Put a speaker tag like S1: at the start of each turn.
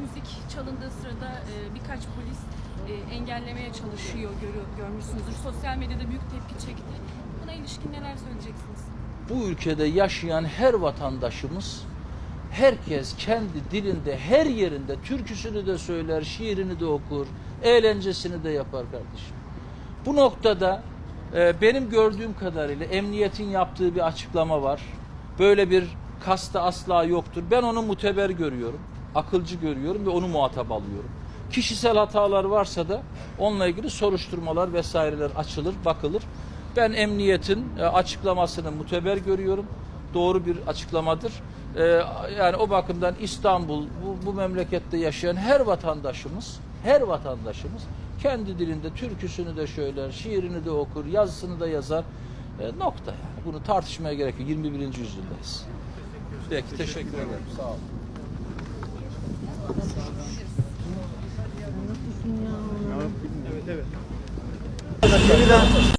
S1: Müzik çalındığı sırada e, birkaç polis e, engellemeye çalışıyor görü, görmüşsünüzdür. Sosyal medyada büyük tepki çekti. Buna ilişkin neler söyleyeceksiniz?
S2: Bu ülkede yaşayan her vatandaşımız herkes kendi dilinde her yerinde türküsünü de söyler, şiirini de okur, eğlencesini de yapar kardeşim. Bu noktada e, benim gördüğüm kadarıyla emniyetin yaptığı bir açıklama var. Böyle bir kasta asla yoktur. Ben onu muteber görüyorum, akılcı görüyorum ve onu muhatap alıyorum. Kişisel hatalar varsa da onunla ilgili soruşturmalar vesaireler açılır, bakılır. Ben emniyetin e, açıklamasını muteber görüyorum. Doğru bir açıklamadır. E, yani o bakımdan İstanbul, bu, bu memlekette yaşayan her vatandaşımız, her vatandaşımız kendi dilinde türküsünü de söyler, şiirini de okur, yazısını da yazar. E, nokta yani. Bunu tartışmaya gerek yok. 21. yüzyıldayız. Peki teşekkür ederim. Sağ olun.
S3: 这个体？